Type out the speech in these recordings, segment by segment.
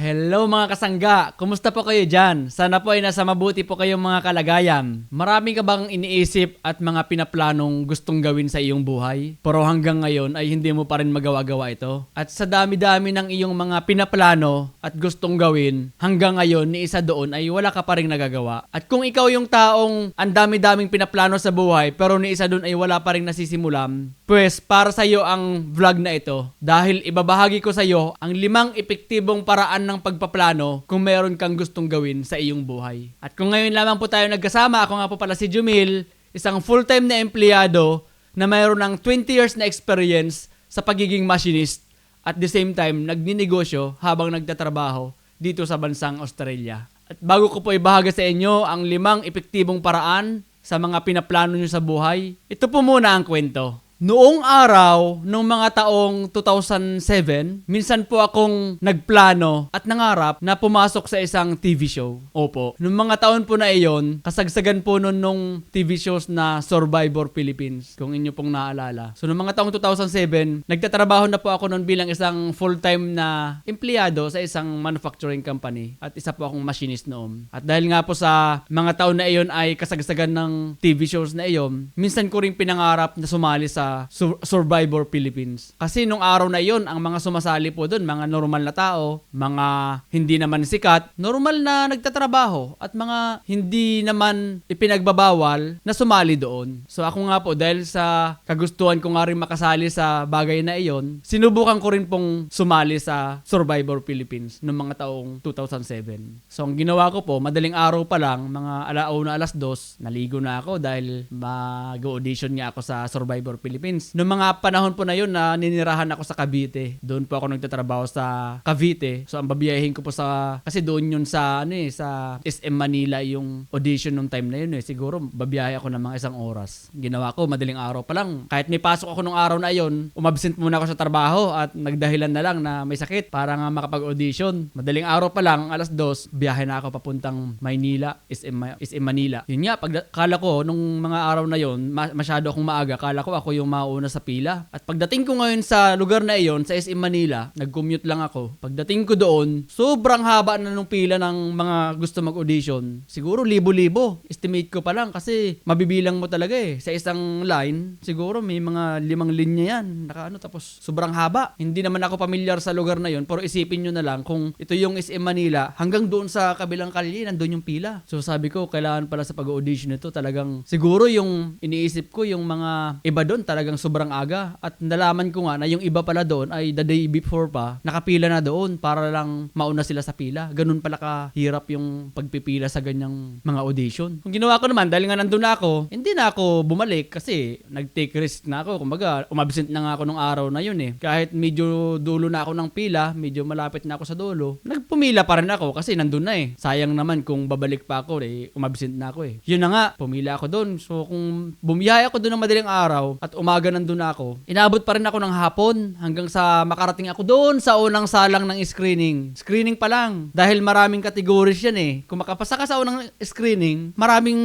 Hello mga kasangga! Kumusta po kayo dyan? Sana po ay nasa mabuti po kayong mga kalagayan. Marami ka bang iniisip at mga pinaplanong gustong gawin sa iyong buhay? Pero hanggang ngayon ay hindi mo pa rin magawa-gawa ito? At sa dami-dami ng iyong mga pinaplano at gustong gawin, hanggang ngayon ni isa doon ay wala ka pa rin nagagawa. At kung ikaw yung taong ang dami-daming pinaplano sa buhay pero ni isa doon ay wala pa rin nasisimulan, pues para sa iyo ang vlog na ito dahil ibabahagi ko sa iyo ang limang epektibong paraan ng pagpaplano kung meron kang gustong gawin sa iyong buhay. At kung ngayon lamang po tayo nagkasama, ako nga po pala si Jumil, isang full-time na empleyado na mayroon ng 20 years na experience sa pagiging machinist at the same time nagninegosyo habang nagtatrabaho dito sa bansang Australia. At bago ko po ibahagi sa inyo ang limang epektibong paraan sa mga pinaplano nyo sa buhay, ito po muna ang kwento. Noong araw, noong mga taong 2007, minsan po akong nagplano at nangarap na pumasok sa isang TV show. Opo. Noong mga taon po na iyon, kasagsagan po nun nung TV shows na Survivor Philippines, kung inyo pong naalala. So noong mga taong 2007, nagtatrabaho na po ako noon bilang isang full-time na empleyado sa isang manufacturing company at isa po akong machinist noon. At dahil nga po sa mga taon na iyon ay kasagsagan ng TV shows na iyon, minsan ko rin pinangarap na sumali sa Sur- Survivor Philippines. Kasi nung araw na iyon, ang mga sumasali po doon, mga normal na tao, mga hindi naman sikat, normal na nagtatrabaho at mga hindi naman ipinagbabawal na sumali doon. So ako nga po, dahil sa kagustuhan ko nga rin makasali sa bagay na iyon, sinubukan ko rin pong sumali sa Survivor Philippines noong mga taong 2007. So ang ginawa ko po, madaling araw pa lang, mga alauna alas dos, naligo na ako dahil mag-audition nga ako sa Survivor Philippines. Noong mga panahon po na yun na ninirahan ako sa Cavite. Doon po ako nagtatrabaho sa Cavite. So ang babiyahin ko po sa kasi doon yun sa ano eh sa SM Manila yung audition nung time na yun eh. Siguro babiyahe ako ng mga isang oras. Ginawa ko madaling araw pa lang. Kahit may pasok ako nung araw na yun, umabsent muna ako sa trabaho at nagdahilan na lang na may sakit para nga makapag-audition. Madaling araw pa lang, alas dos, biyahe na ako papuntang Maynila, SM, SM Manila. Yun nga, pag kala ko nung mga araw na ma- masyado akong maaga, kala ko ako yung mauna sa pila. At pagdating ko ngayon sa lugar na iyon, sa SM Manila, nag-commute lang ako. Pagdating ko doon, sobrang haba na nung pila ng mga gusto mag-audition. Siguro libo-libo. Estimate ko pa lang kasi mabibilang mo talaga eh. Sa isang line, siguro may mga limang linya yan. Naka ano, tapos sobrang haba. Hindi naman ako pamilyar sa lugar na yon, pero isipin nyo na lang kung ito yung SM Manila, hanggang doon sa kabilang kalye, nandun yung pila. So sabi ko, kailangan pala sa pag-audition nito talagang siguro yung iniisip ko yung mga iba doon talagang sobrang aga at nalaman ko nga na yung iba pala doon ay the day before pa nakapila na doon para lang mauna sila sa pila. Ganun pala kahirap yung pagpipila sa ganyang mga audition. Kung ginawa ko naman dahil nga nandun na ako, hindi na ako bumalik kasi nag-take risk na ako. Kumbaga, umabsent na nga ako nung araw na yun eh. Kahit medyo dulo na ako ng pila, medyo malapit na ako sa dulo, nagpumila pa rin ako kasi nandun na eh. Sayang naman kung babalik pa ako eh, umabsent na ako eh. Yun na nga, pumila ako doon. So kung bumiyaya ako doon ng madaling araw at umaga nandun na ako, inabot pa rin ako ng hapon hanggang sa makarating ako doon sa unang salang ng screening. Screening pa lang. Dahil maraming categories yan eh. Kung makapasa ka sa unang screening, maraming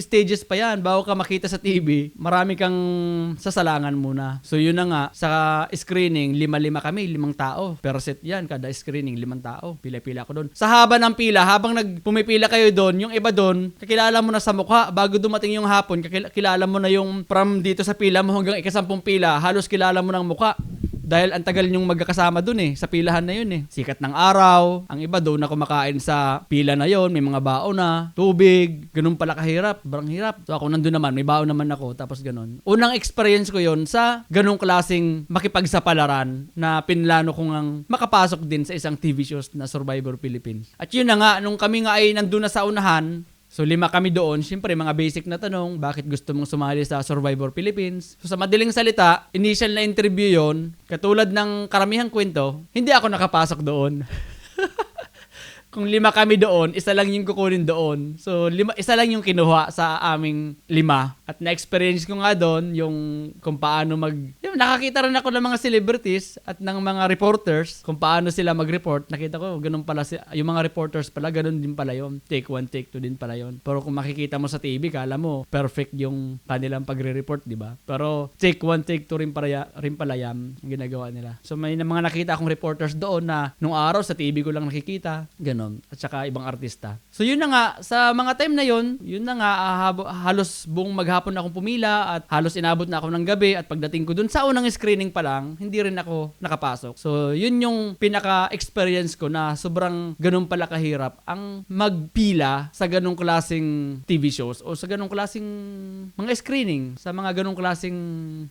stages pa yan. Bago ka makita sa TV, marami kang sasalangan muna. So yun na nga, sa screening, lima-lima kami, limang tao. Per set yan, kada screening, limang tao. Pila-pila ako doon. Sa haba ng pila, habang nagpumipila kayo doon, yung iba doon, kakilala mo na sa mukha. Bago dumating yung hapon, kakilala mo na yung from dito sa pila mo hanggang ikasampung pila, halos kilala mo ng mukha. Dahil ang tagal nyong magkakasama dun eh, sa pilahan na yun eh. Sikat ng araw, ang iba doon na kumakain sa pila na yon may mga baon na, tubig, ganun pala kahirap, barang hirap. So ako nandun naman, may baon naman ako, tapos ganun. Unang experience ko yon sa ganung klaseng makipagsapalaran na pinlano ko ngang makapasok din sa isang TV shows na Survivor Philippines. At yun na nga, nung kami nga ay nandun na sa unahan, So lima kami doon, siyempre mga basic na tanong, bakit gusto mong sumali sa Survivor Philippines? So sa madaling salita, initial na interview yon, katulad ng karamihang kwento, hindi ako nakapasok doon. kung lima kami doon, isa lang yung kukunin doon. So, lima, isa lang yung kinuha sa aming lima. At na-experience ko nga doon yung kung paano mag... Yung, nakakita rin ako ng mga celebrities at ng mga reporters kung paano sila mag-report. Nakita ko, ganun pala si, yung mga reporters pala, ganun din pala yun. Take one, take two din pala yun. Pero kung makikita mo sa TV, kala mo perfect yung kanilang pagre-report, di ba? Pero take one, take two rin pala, rin pala yan ginagawa nila. So may mga nakita akong reporters doon na nung araw sa TV ko lang nakikita, ganun. At saka ibang artista. So yun na nga, sa mga time na yun, yun na nga, ah, halos buong maghapon akong pumila at halos inabot na ako ng gabi at pagdating ko dun sa unang screening pa lang, hindi rin ako nakapasok. So yun yung pinaka-experience ko na sobrang ganun pala kahirap ang magpila sa ganung klaseng TV shows o sa ganung klaseng mga screening sa mga ganung klaseng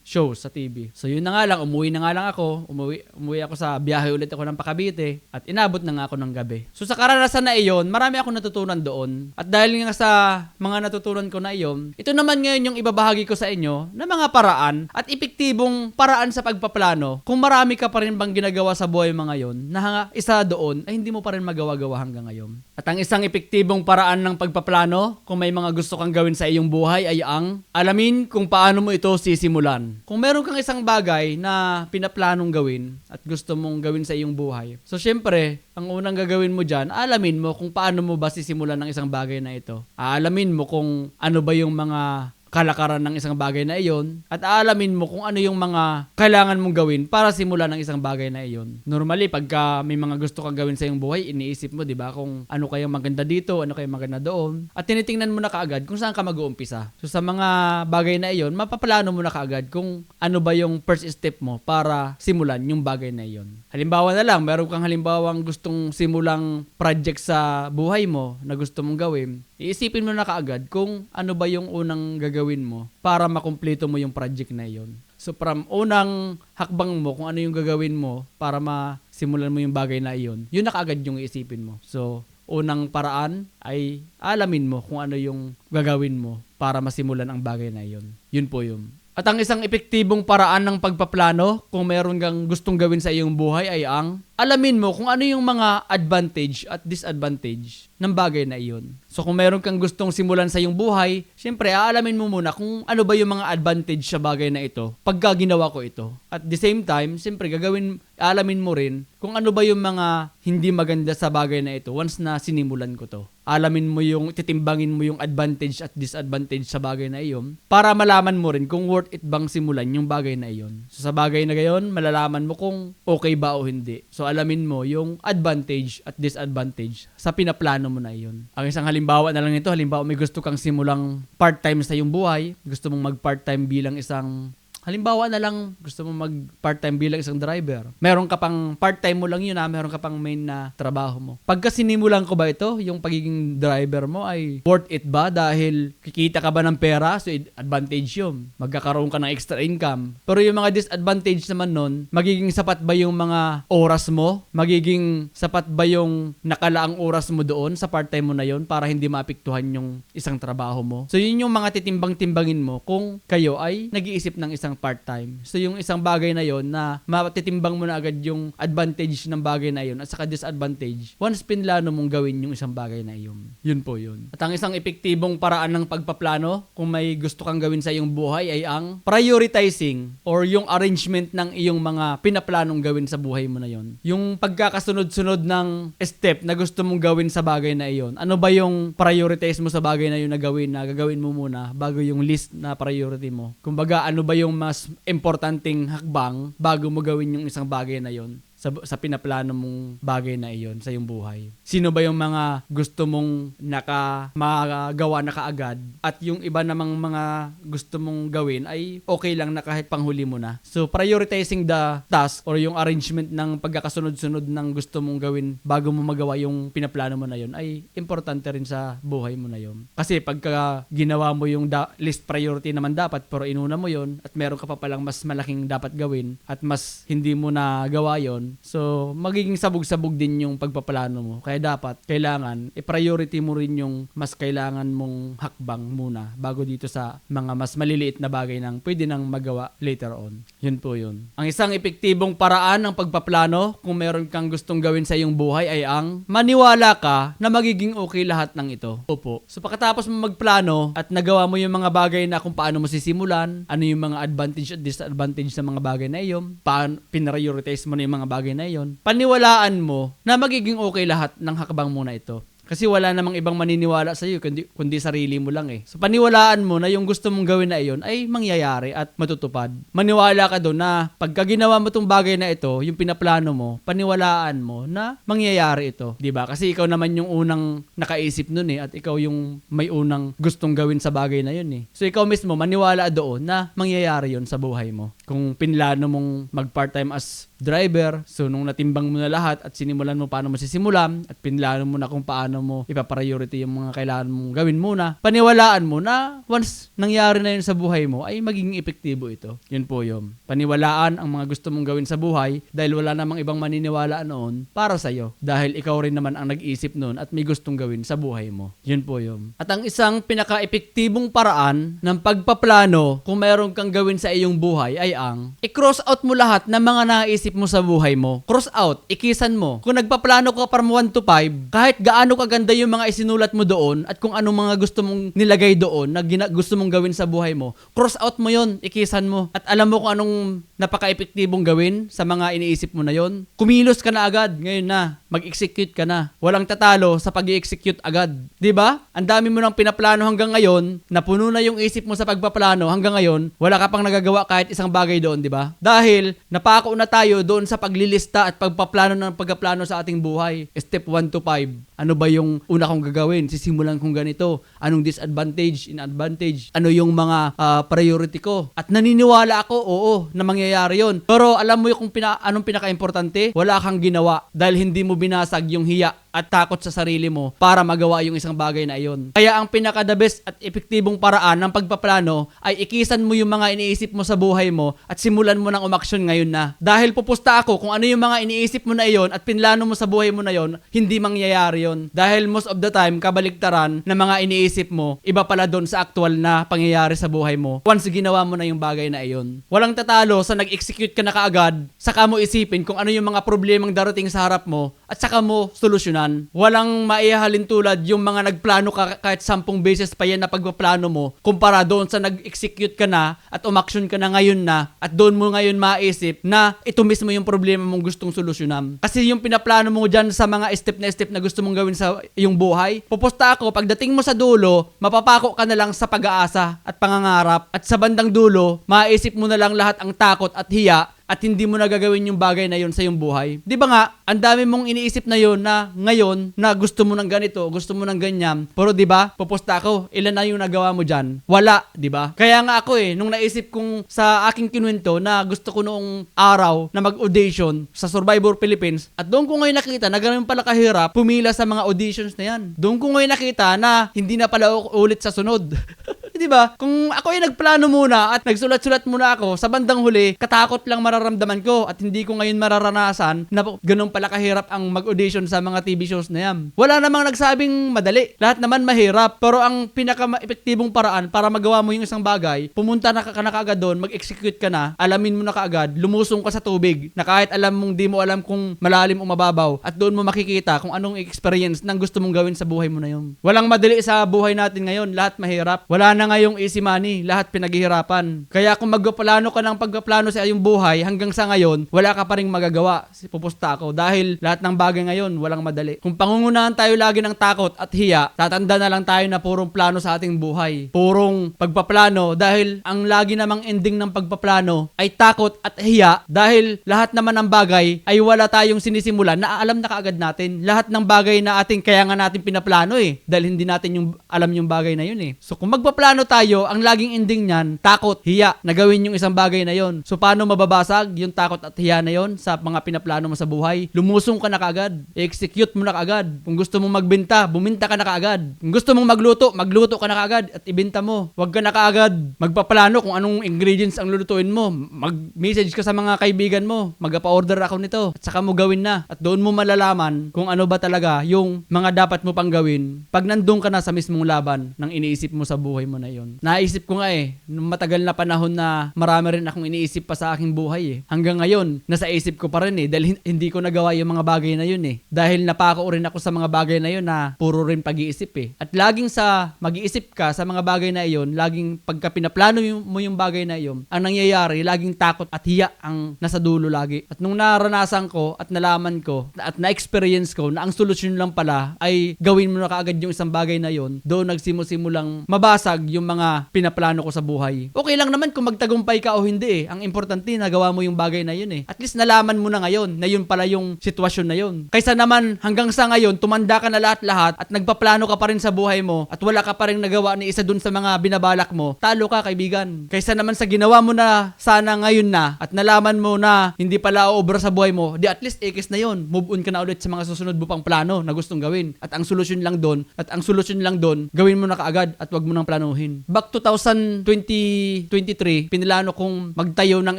shows sa TV. So yun na nga lang, umuwi na nga lang ako, umuwi, umuwi ako sa biyahe ulit ako ng Pakabite at inabot na nga ako ng gabi. So sa karanasan na iyon, marami akong natutunan doon. At dahil nga sa mga natutunan ko na iyon, ito naman ngayon yung ibabahagi ko sa inyo na mga paraan at epektibong paraan sa pagpaplano kung marami ka pa rin bang ginagawa sa buhay mga yon na isa doon ay hindi mo pa rin magawa-gawa hanggang ngayon. At ang isang epektibong paraan ng pagpaplano kung may mga gusto kang gawin sa iyong buhay ay ang alamin kung paano mo ito sisimulan. Kung meron kang isang bagay na pinaplanong gawin at gusto mong gawin sa iyong buhay. So syempre, ang unang gagawin mo dyan, alamin mo kung paano mo ba sisimulan ng isang bagay na ito. Aalamin mo kung ano ba yung mga kalakaran ng isang bagay na iyon at aalamin mo kung ano yung mga kailangan mong gawin para simulan ng isang bagay na iyon. Normally, pagka may mga gusto kang gawin sa iyong buhay, iniisip mo, di ba, kung ano kayang maganda dito, ano kayang maganda doon. At tinitingnan mo na kaagad kung saan ka mag-uumpisa. So sa mga bagay na iyon, mapaplano mo na kaagad kung ano ba yung first step mo para simulan yung bagay na iyon. Halimbawa na lang, meron kang halimbawang gustong simulang project sa buhay mo na gusto mong gawin, iisipin mo na kaagad kung ano ba yung unang gagawin mo para makumpleto mo yung project na iyon. So from unang hakbang mo kung ano yung gagawin mo para masimulan mo yung bagay na iyon, yun na kaagad yung iisipin mo. So unang paraan ay alamin mo kung ano yung gagawin mo para masimulan ang bagay na iyon. Yun po yun. At ang isang epektibong paraan ng pagpaplano kung meron kang gustong gawin sa iyong buhay ay ang alamin mo kung ano yung mga advantage at disadvantage ng bagay na iyon. So kung meron kang gustong simulan sa iyong buhay, syempre aalamin mo muna kung ano ba yung mga advantage sa bagay na ito pagka ginawa ko ito. At the same time, syempre gagawin, alamin mo rin kung ano ba yung mga hindi maganda sa bagay na ito once na sinimulan ko to. Alamin mo yung, titimbangin mo yung advantage at disadvantage sa bagay na iyon para malaman mo rin kung worth it bang simulan yung bagay na iyon. So sa bagay na gayon, malalaman mo kung okay ba o hindi. So alamin mo yung advantage at disadvantage sa pinaplano mo na iyon. Ang isang halimbawa na lang nito, halimbawa may gusto kang simulang part-time sa iyong buhay, gusto mong mag-part-time bilang isang Halimbawa na lang, gusto mo mag part-time bilang isang driver. Meron ka pang part-time mo lang yun ha, meron ka pang main na trabaho mo. Pagka sinimulan ko ba ito, yung pagiging driver mo ay worth it ba dahil kikita ka ba ng pera? So advantage yun. Magkakaroon ka ng extra income. Pero yung mga disadvantage naman nun, magiging sapat ba yung mga oras mo? Magiging sapat ba yung nakalaang oras mo doon sa part-time mo na yon para hindi maapektuhan yung isang trabaho mo? So yun yung mga titimbang-timbangin mo kung kayo ay nag-iisip ng isang part-time. So yung isang bagay na yon na matitimbang mo na agad yung advantage ng bagay na yon at saka disadvantage. Once pinlano mong gawin yung isang bagay na yun. Yun po yun. At ang isang epektibong paraan ng pagpaplano kung may gusto kang gawin sa iyong buhay ay ang prioritizing or yung arrangement ng iyong mga pinaplanong gawin sa buhay mo na yon. Yung pagkakasunod-sunod ng step na gusto mong gawin sa bagay na iyon. Ano ba yung prioritize mo sa bagay na yun na gawin na gagawin mo muna bago yung list na priority mo? Kumbaga, ano ba yung mas importanteng hakbang bago mo gawin yung isang bagay na yon sa, sa pinaplano mong bagay na iyon sa iyong buhay. Sino ba yung mga gusto mong naka magawa na kaagad at yung iba namang mga gusto mong gawin ay okay lang na kahit panghuli mo na. So prioritizing the task or yung arrangement ng pagkakasunod-sunod ng gusto mong gawin bago mo magawa yung pinaplano mo na yon ay importante rin sa buhay mo na yon. Kasi pagka ginawa mo yung da- list priority naman dapat pero inuna mo yon at meron ka pa palang mas malaking dapat gawin at mas hindi mo na gawa yon So, magiging sabog-sabog din yung pagpaplano mo. Kaya dapat, kailangan, i-priority mo rin yung mas kailangan mong hakbang muna bago dito sa mga mas maliliit na bagay nang pwede nang magawa later on. Yun po yun. Ang isang epektibong paraan ng pagpaplano kung meron kang gustong gawin sa iyong buhay ay ang maniwala ka na magiging okay lahat ng ito. Opo. So pagkatapos mo magplano at nagawa mo yung mga bagay na kung paano mo sisimulan, ano yung mga advantage at disadvantage sa mga bagay na iyon, paano pinrioritize mo na yung mga bagay na iyon, paniwalaan mo na magiging okay lahat ng hakbang mo na ito. Kasi wala namang ibang maniniwala sa iyo kundi, kundi sarili mo lang eh. So paniwalaan mo na yung gusto mong gawin na iyon ay mangyayari at matutupad. Maniwala ka doon na pagka ginawa mo tong bagay na ito, yung pinaplano mo, paniwalaan mo na mangyayari ito. 'Di ba? Kasi ikaw naman yung unang nakaisip nun eh at ikaw yung may unang gustong gawin sa bagay na yun eh. So ikaw mismo maniwala doon na mangyayari yun sa buhay mo. Kung pinlano mong mag part-time as driver, so nung natimbang mo na lahat at sinimulan mo paano mo sisimulan at pinlano mo na kung paano mo ipapriority yung mga kailangan mong gawin muna, paniwalaan mo na once nangyari na yun sa buhay mo ay magiging epektibo ito. Yun po yun. Paniwalaan ang mga gusto mong gawin sa buhay dahil wala namang ibang maniniwala noon para sa'yo. Dahil ikaw rin naman ang nag-isip noon at may gustong gawin sa buhay mo. Yun po yun. At ang isang pinaka-epektibong paraan ng pagpaplano kung meron kang gawin sa iyong buhay ay ang i-cross out mo lahat ng mga naisip mo sa buhay mo. Cross out, ikisan mo. Kung nagpaplano ka from 1 to 5, kahit gaano kaganda yung mga isinulat mo doon at kung anong mga gusto mong nilagay doon na gina- gusto mong gawin sa buhay mo, cross out mo yon, ikisan mo. At alam mo kung anong napaka-epektibong gawin sa mga iniisip mo na yon. Kumilos ka na agad, ngayon na, mag-execute ka na. Walang tatalo sa pag-execute agad. 'Di ba? Ang dami mo nang pinaplano hanggang ngayon, napuno na yung isip mo sa pagpaplano hanggang ngayon, wala ka pang nagagawa kahit isang bagay doon, 'di ba? Dahil napako na tayo doon sa paglilista at pagpaplano ng pagpaplano sa ating buhay. Step 1 to 5. Ano ba yung una kong gagawin? Sisimulan kong ganito. Anong disadvantage, inadvantage? Ano yung mga ah, priority ko? At naniniwala ako, oo, na mangyayari yon. Pero alam mo yung kung pina, anong pinaka-importante? Wala kang ginawa dahil hindi mo binasag yung hiya at takot sa sarili mo para magawa yung isang bagay na iyon. Kaya ang pinaka the best at epektibong paraan ng pagpaplano ay ikisan mo yung mga iniisip mo sa buhay mo at simulan mo ng umaksyon ngayon na. Dahil pupusta ako kung ano yung mga iniisip mo na iyon at pinlano mo sa buhay mo na iyon, hindi mangyayari yon. Dahil most of the time, kabaliktaran na mga iniisip mo, iba pala doon sa actual na pangyayari sa buhay mo. Once ginawa mo na yung bagay na iyon. Walang tatalo sa nag-execute ka na kaagad, saka mo isipin kung ano yung mga problemang darating sa harap mo at saka mo solusyonan. Walang maihalin tulad yung mga nagplano ka kahit sampung beses pa yan na pagpaplano mo kumpara doon sa nag-execute ka na at umaksyon ka na ngayon na at doon mo ngayon maisip na ito mismo yung problema mong gustong solusyonan. Kasi yung pinaplano mo dyan sa mga step na step na gusto mong gawin sa iyong buhay, pupusta ako, pagdating mo sa dulo, mapapako ka na lang sa pag-aasa at pangangarap at sa bandang dulo, maisip mo na lang lahat ang takot at hiya at hindi mo na gagawin yung bagay na yun sa iyong buhay. Di ba nga, ang dami mong iniisip na yun na ngayon na gusto mo ng ganito, gusto mo ng ganyan. Pero di ba, pupusta ako, ilan na yung nagawa mo dyan? Wala, di ba? Kaya nga ako eh, nung naisip kong sa aking kinuwento na gusto ko noong araw na mag-audition sa Survivor Philippines at doon ko ngayon nakita na ganun pala kahirap pumila sa mga auditions na yan. Doon ko ngayon nakita na hindi na pala ulit sa sunod. Di ba? Kung ako ay nagplano muna at nagsulat-sulat muna ako, sa bandang huli, katakot lang mararamdaman ko at hindi ko ngayon mararanasan na ganun pala kahirap ang mag-audition sa mga TV shows na yan. Wala namang nagsabing madali. Lahat naman mahirap. Pero ang pinaka-epektibong paraan para magawa mo yung isang bagay, pumunta na ka, ka na kaagad doon, mag-execute ka na, alamin mo na kaagad, lumusong ka sa tubig na kahit alam mong di mo alam kung malalim o mababaw at doon mo makikita kung anong experience ng gusto mong gawin sa buhay mo na yun. Walang madali sa buhay natin ngayon. Lahat mahirap. Wala ngayong easy money. Lahat pinaghihirapan. Kaya kung magpaplano ka ng pagpaplano sa iyong buhay hanggang sa ngayon, wala ka pa rin magagawa. Si pupusta ako. Dahil lahat ng bagay ngayon, walang madali. Kung pangungunahan tayo lagi ng takot at hiya, tatanda na lang tayo na purong plano sa ating buhay. Purong pagpaplano dahil ang lagi namang ending ng pagpaplano ay takot at hiya dahil lahat naman ng bagay ay wala tayong sinisimulan na alam na kaagad natin. Lahat ng bagay na ating kaya nga natin pinaplano eh dahil hindi natin yung alam yung bagay na yun eh. So kung magpaplano nagpaplano tayo, ang laging ending niyan, takot, hiya, na gawin yung isang bagay na yon. So paano mababasag yung takot at hiya na yon sa mga pinaplano mo sa buhay? Lumusong ka na kaagad, i-execute mo na kaagad. Kung gusto mong magbenta, buminta ka na kaagad. Kung gusto mong magluto, magluto ka na kaagad at ibenta mo. Huwag ka na kaagad magpaplano kung anong ingredients ang lulutuin mo. Mag-message ka sa mga kaibigan mo, magpa-order ako nito at saka mo gawin na. At doon mo malalaman kung ano ba talaga yung mga dapat mo pang gawin pag nandun ka na sa mismong laban ng iniisip mo sa buhay mo na yon. Naisip ko nga eh, nung matagal na panahon na marami rin akong iniisip pa sa aking buhay eh. Hanggang ngayon, nasa isip ko pa rin eh dahil hin- hindi ko nagawa yung mga bagay na yun eh. Dahil napako rin ako sa mga bagay na yun na puro rin pag-iisip eh. At laging sa mag-iisip ka sa mga bagay na iyon, laging pagka pinaplano mo yung bagay na iyon, ang nangyayari, laging takot at hiya ang nasa dulo lagi. At nung naranasan ko at nalaman ko at na-experience ko na ang solusyon lang pala ay gawin mo na kaagad yung isang bagay na yon, doon nagsimusimulang mabasag yung mga pinaplano ko sa buhay. Okay lang naman kung magtagumpay ka o hindi eh. Ang importante, nagawa mo yung bagay na yun eh. At least nalaman mo na ngayon na yun pala yung sitwasyon na yun. Kaysa naman hanggang sa ngayon, tumanda ka na lahat-lahat at nagpaplano ka pa rin sa buhay mo at wala ka pa rin nagawa ni isa dun sa mga binabalak mo, talo ka kaibigan. Kaysa naman sa ginawa mo na sana ngayon na at nalaman mo na hindi pala obra sa buhay mo, di at least ikis na yon. Move on ka na ulit sa mga susunod mo pang plano na gustong gawin. At ang solusyon lang doon, at ang solusyon lang doon, gawin mo na kaagad at wag mo nang planuhin. Back 2023, pinilano kong magtayo ng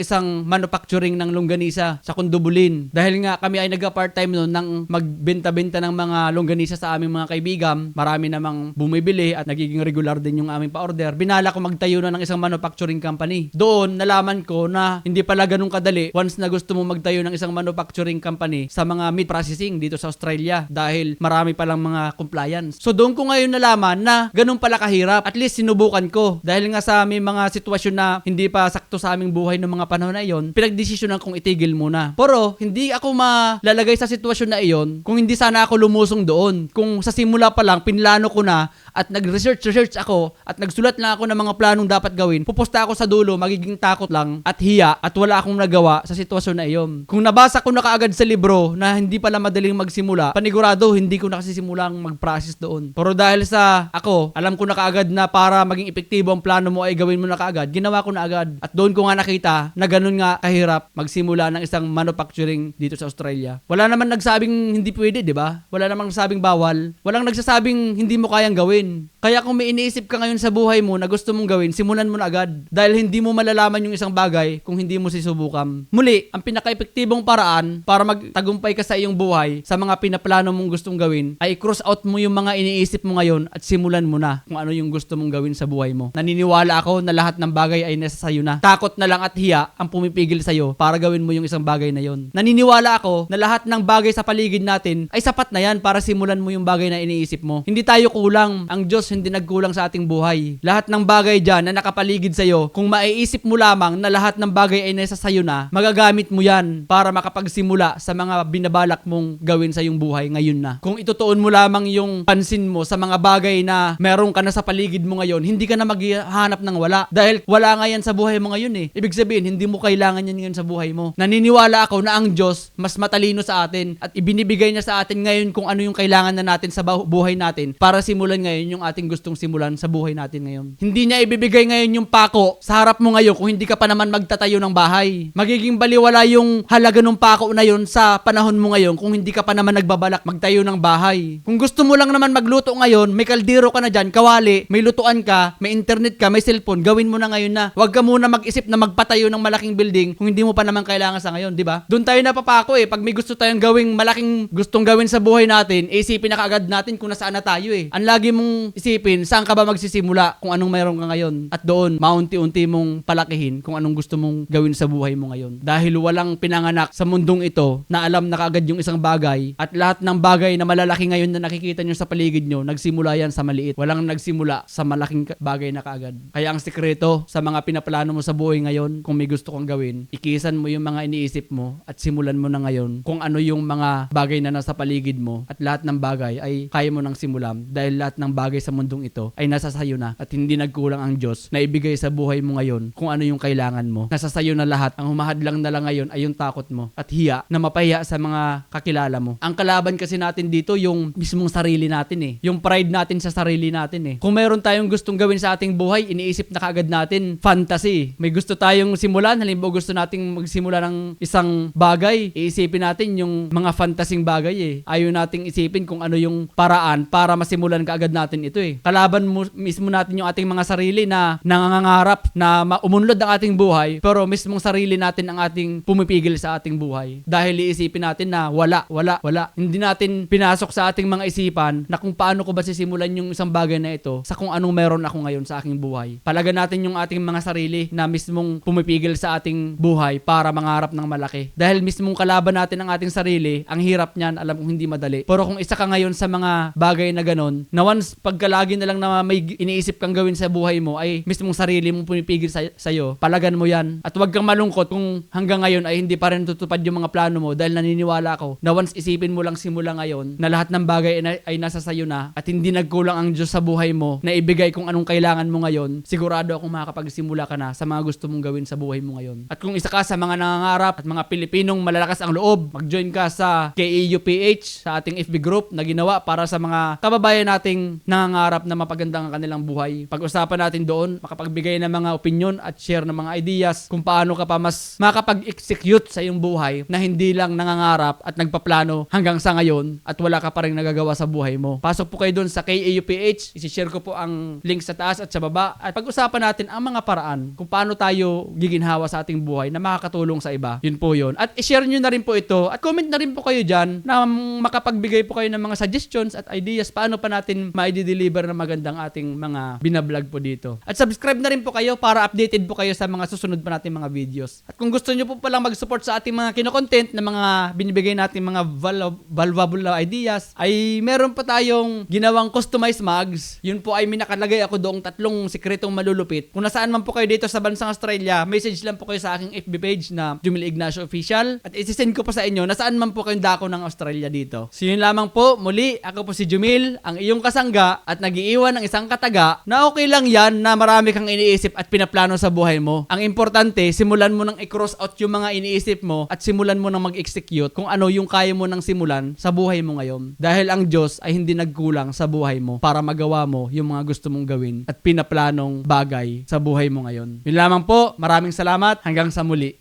isang manufacturing ng longganisa sa Kundubulin. Dahil nga kami ay nagka-part-time noon ng magbenta-benta ng mga longganisa sa aming mga kaibigan. Marami namang bumibili at nagiging regular din yung aming pa-order. Binala ko magtayo na ng isang manufacturing company. Doon, nalaman ko na hindi pala ganun kadali once na gusto mo magtayo ng isang manufacturing company sa mga meat processing dito sa Australia dahil marami palang mga compliance. So doon ko ngayon nalaman na ganun pala kahirap. At least sinubukan ko dahil nga sa aming mga sitwasyon na hindi pa sakto sa aming buhay ng mga panahon na iyon, pinagdesisyonan kong itigil muna. Pero hindi ako malalagay sa sitwasyon na iyon kung hindi sana ako lumusong doon. Kung sa simula pa lang pinlano ko na at nag-research research ako at nagsulat lang ako ng mga planong dapat gawin, pupusta ako sa dulo, magiging takot lang at hiya at wala akong nagawa sa sitwasyon na iyon. Kung nabasa ko na kaagad sa libro na hindi pala madaling magsimula, panigurado hindi ko nakasisimulang mag-process doon. Pero dahil sa ako, alam ko na kaagad na para maging epektibo ang plano mo ay gawin mo na kaagad, ginawa ko na agad. At doon ko nga nakita na ganun nga kahirap magsimula ng isang manufacturing dito sa Australia. Wala naman nagsabing hindi pwede, di ba? Wala namang nagsabing bawal. Walang nagsasabing hindi mo kayang gawin. Kaya kung may iniisip ka ngayon sa buhay mo na gusto mong gawin, simulan mo na agad. Dahil hindi mo malalaman yung isang bagay kung hindi mo sisubukan. Muli, ang pinaka-epektibong paraan para magtagumpay ka sa iyong buhay sa mga pinaplano mong gustong gawin ay cross out mo yung mga iniisip mo ngayon at simulan mo na kung ano yung gusto mong gawin sa buhay mo. Naniniwala ako na lahat ng bagay ay nasa sayo na. Takot na lang at hiya ang pumipigil sa'yo para gawin mo yung isang bagay na yon. Naniniwala ako na lahat ng bagay sa paligid natin ay sapat na yan para simulan mo yung bagay na iniisip mo. Hindi tayo kulang. Ang Diyos hindi nagkulang sa ating buhay. Lahat ng bagay dyan na nakapaligid sa'yo, kung maiisip mo lamang na lahat ng bagay ay nasa sayo na, magagamit mo yan para makapagsimula sa mga binabalak mong gawin sa iyong buhay ngayon na. Kung itutuon mo lamang yung pansin mo sa mga bagay na meron ka na sa paligid mo ngayon, hindi ka na maghahanap ng wala. Dahil wala nga yan sa buhay mo ngayon eh. Ibig sabihin, hindi mo kailangan yan ngayon sa buhay mo. Naniniwala ako na ang Diyos mas matalino sa atin at ibinibigay niya sa atin ngayon kung ano yung kailangan na natin sa buhay natin para simulan ngayon yung ating gustong simulan sa buhay natin ngayon. Hindi niya ibibigay ngayon yung pako sa harap mo ngayon kung hindi ka pa naman magtatayo ng bahay. Magiging baliwala yung halaga ng pako na yun sa panahon mo ngayon kung hindi ka pa naman nagbabalak magtayo ng bahay. Kung gusto mo lang naman magluto ngayon, may kaldero ka na dyan, kawali, may lutuan ka, may internet ka, may cellphone, gawin mo na ngayon na. Huwag ka muna mag-isip na magpatayo ng malaking building kung hindi mo pa naman kailangan sa ngayon, di ba? Doon tayo napapako eh. Pag may gusto tayong gawing malaking gustong gawin sa buhay natin, eh, isipin na kaagad natin kung nasaan na tayo eh. Ang lagi mong isipin, saan ka ba magsisimula kung anong mayroon ka ngayon. At doon, maunti-unti mong palakihin kung anong gusto mong gawin sa buhay mo ngayon. Dahil walang pinanganak sa mundong ito na alam na kaagad yung isang bagay at lahat ng bagay na malalaki ngayon na nakikita nyo sa paligid nyo, nagsimula yan sa maliit. Walang nagsimula sa malaking ka- bagay na kaagad. Kaya ang sikreto sa mga pinaplano mo sa buhay ngayon, kung may gusto kang gawin, ikisan mo yung mga iniisip mo at simulan mo na ngayon kung ano yung mga bagay na nasa paligid mo at lahat ng bagay ay kaya mo nang simulan dahil lahat ng bagay sa mundong ito ay nasa sayo na at hindi nagkulang ang Diyos na ibigay sa buhay mo ngayon kung ano yung kailangan mo. Nasa sayo na lahat. Ang humahadlang na lang ngayon ay yung takot mo at hiya na mapahiya sa mga kakilala mo. Ang kalaban kasi natin dito yung mismong sarili natin eh. Yung pride natin sa sarili natin eh. Kung meron tayong gusto gustong gawin sa ating buhay, iniisip na kaagad natin fantasy. May gusto tayong simulan, halimbawa gusto nating magsimula ng isang bagay, iisipin natin yung mga fantasing bagay eh. Ayaw nating isipin kung ano yung paraan para masimulan kaagad natin ito eh. Kalaban mo, mismo natin yung ating mga sarili na nangangarap na umunlad ang ating buhay, pero mismong sarili natin ang ating pumipigil sa ating buhay. Dahil iisipin natin na wala, wala, wala. Hindi natin pinasok sa ating mga isipan na kung paano ko ba sisimulan yung isang bagay na ito sa kung anong meron ako ngayon sa aking buhay. Palaga natin yung ating mga sarili na mismong pumipigil sa ating buhay para mangarap ng malaki. Dahil mismong kalaban natin ang ating sarili, ang hirap niyan, alam kong hindi madali. Pero kung isa ka ngayon sa mga bagay na ganon, na once pagkalagi na lang na may iniisip kang gawin sa buhay mo ay mismong sarili mong pumipigil sa sa'yo, palagan mo yan. At huwag kang malungkot kung hanggang ngayon ay hindi pa rin tutupad yung mga plano mo dahil naniniwala ako na once isipin mo lang simula ngayon na lahat ng bagay ay, ay nasa sayo na at hindi nagkulang ang Diyos sa buhay mo na ibigay kung anong kailangan mo ngayon, sigurado akong makakapagsimula ka na sa mga gusto mong gawin sa buhay mo ngayon. At kung isa ka sa mga nangangarap at mga Pilipinong malalakas ang loob, mag-join ka sa KEUPH sa ating FB group na ginawa para sa mga kababayan nating nangangarap na mapagandang ang kanilang buhay. Pag-usapan natin doon, makapagbigay ng mga opinion at share ng mga ideas kung paano ka pa mas makapag-execute sa iyong buhay na hindi lang nangangarap at nagpaplano hanggang sa ngayon at wala ka pa rin nagagawa sa buhay mo. Pasok po kayo doon sa KAUPH. Isishare ko po ang link sa taas at sa baba at pag-usapan natin ang mga paraan kung paano tayo giginhawa sa ating buhay na makakatulong sa iba. Yun po yun. At i-share nyo na rin po ito at comment na rin po kayo dyan na makapagbigay po kayo ng mga suggestions at ideas paano pa natin ma-deliver na magandang ating mga binablog po dito. At subscribe na rin po kayo para updated po kayo sa mga susunod pa natin mga videos. At kung gusto nyo po palang mag-support sa ating mga kinokontent na mga binibigay natin mga val- valuable ideas, ay meron pa tayong ginawang customized mugs. Yun po ay minakalagay ako doong tatlong sikretong malulupit. Kung nasaan man po kayo dito sa bansang Australia, message lang po kayo sa aking FB page na Jumil Ignacio Official at isisend ko pa sa inyo nasaan man po kayong dako ng Australia dito. So yun lamang po, muli, ako po si Jumil, ang iyong kasangga at nagiiwan ng isang kataga na okay lang yan na marami kang iniisip at pinaplano sa buhay mo. Ang importante, simulan mo nang i-cross out yung mga iniisip mo at simulan mo nang mag-execute kung ano yung kaya mo nang simulan sa buhay mo ngayon. Dahil ang Diyos ay hindi nagkulang sa buhay mo para magawa mo yung mga gusto mong gawin at pinaplanong bagay sa buhay mo ngayon. Yun lamang po, maraming salamat, hanggang sa muli.